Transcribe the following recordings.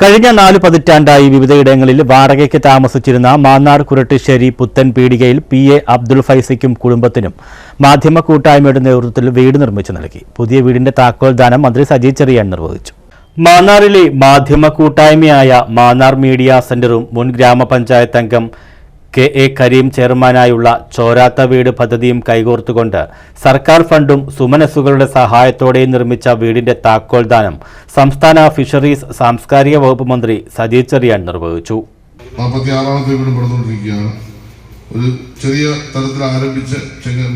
കഴിഞ്ഞ നാല് പതിറ്റാണ്ടായി വിവിധയിടങ്ങളിൽ വാടകയ്ക്ക് താമസിച്ചിരുന്ന മാന്നാർ കുരട്ടിശ്ശേരി പുത്തൻ പീടികയിൽ പി എ അബ്ദുൾ ഫൈസിക്കും കുടുംബത്തിനും മാധ്യമ കൂട്ടായ്മയുടെ നേതൃത്വത്തിൽ വീട് നിർമ്മിച്ചു നൽകി. പുതിയ വീടിന്റെ താക്കോൽ ദാനം മന്ത്രി സജി ചെറിയാൻ നിർവഹിച്ചു. മാന്നാറിലെ മാധ്യമ കൂട്ടായ്മയായ മാന്നാർ മീഡിയ സെന്ററും മുൻ ഗ്രാമപഞ്ചായത്ത് അംഗം കെ എ കരീം ചെയർമാനായുള്ള ചോരാത്ത വീട് പദ്ധതിയും കൈകോർത്തുകൊണ്ട് സർക്കാർ ഫണ്ടും സുമനസുകളുടെ സഹായത്തോടെ നിർമ്മിച്ച വീടിന്റെ താക്കോൽ ദാനം സംസ്ഥാന ഫിഷറീസ് സാംസ്കാരിക വകുപ്പ് മന്ത്രി സജി ചെറിയാൻ നിർവഹിച്ചു. ഒരു ചെറിയ തലത്തിൽ ആരംഭിച്ച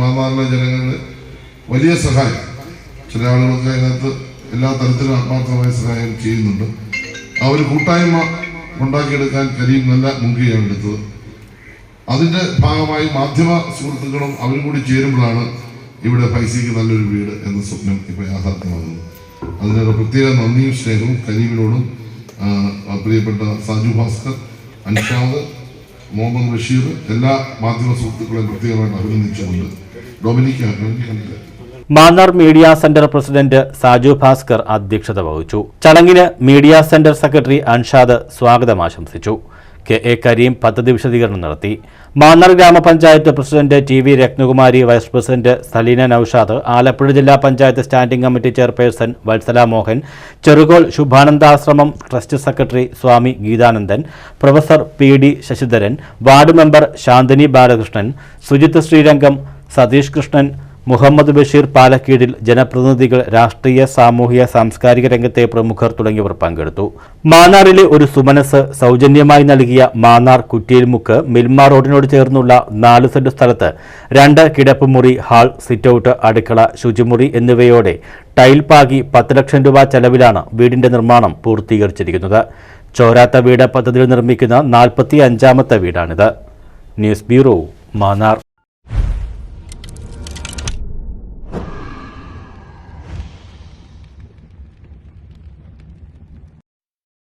മാതാറിലെ ജനങ്ങളുടെ വലിയ സഹായം. ചില ആളുകൾക്ക് അതിനകത്ത് എല്ലാ തരത്തിലും ആത്മാർത്ഥമായ സഹായം ചെയ്യുന്നുണ്ട്. ആ ഒരു കൂട്ടായ്മ ഉണ്ടാക്കിയെടുക്കാൻ കരീം നല്ല മുൻകൈയാണ് എടുത്തത്. അതിന്റെ ഭാഗമായി മാധ്യമ സുഹൃത്തുക്കളും അവരും കൂടി ചേരുമ്പോഴാണ് ഇവിടെ പൈസയ്ക്ക് നല്ലൊരു വീട് എന്ന സ്വപ്നം ഇപ്പോൾ യാഥാർത്ഥ്യമാകുന്നത്. അതിനൊരു പ്രത്യേക നന്ദിയും സ്നേഹവും കരീമിനോടും പ്രിയപ്പെട്ട സാജു ഭാസ്കർ അൻഷാദ് മുഹമ്മദ് ബഷീർ എല്ലാ മാധ്യമ സുഹൃത്തുക്കളെയും പ്രത്യേകമായിട്ട് അഭിനന്ദിച്ചുകൊണ്ട് ഡൊമിനിക്ക Mannar media centre president Saju Bhaskar അധ്യക്ഷത വഹിച്ചു. ചടങ്ങിന് മീഡിയ സെന്റർ സെക്രട്ടറി അൻഷാദ് സ്വാഗതം ആശംസിച്ചു. കെ എ കരീം പദ്ധതി വിശദീകരണം നടത്തി. മാന്നാർ ഗ്രാമപഞ്ചായത്ത് president T V Rathnakumari vice president Saleena Noushad Alappuzha ജില്ലാ panchayat standing committee chairperson Vatsala Mohan Cherukol Shubhanandashramam trust secretary Swami Geethanandan professor P D Sasidharan ward member Shanthini Balakrishnan Sujith Sreerangam Satheesh Krishnan Muhammad Basheer Palakkeedil ജനപ്രതിനിധികൾ രാഷ്ട്രീയ സാമൂഹിക സാംസ്കാരിക രംഗത്തെ പ്രമുഖർ തുടങ്ങിയവർ പങ്കെടുത്തു. മാന്നാറിലെ ഒരു സുമനസ് സൗജന്യമായി നൽകിയ മാന്നാർ കുറ്റിയിൽമുക്ക് മിൽമ റോഡിനോട് ചേർന്നുള്ള നാല് സെന്റ് സ്ഥലത്ത് രണ്ട് കിടപ്പുമുറി ഹാൾ സിറ്റൌട്ട് അടുക്കള ശുചിമുറി എന്നിവയോടെ ടൈൽ പാകി പത്ത് ലക്ഷം രൂപ ചെലവിലാണ് വീടിന്റെ നിർമ്മാണം പൂർത്തീകരിച്ചിരിക്കുന്നത്. ചോരാത്ത വീട് പദ്ധതിയിൽ നിർമ്മിക്കുന്ന നാൽപ്പത്തി അഞ്ചാമത്തെ വീടാണിത്. News bureau Mannar.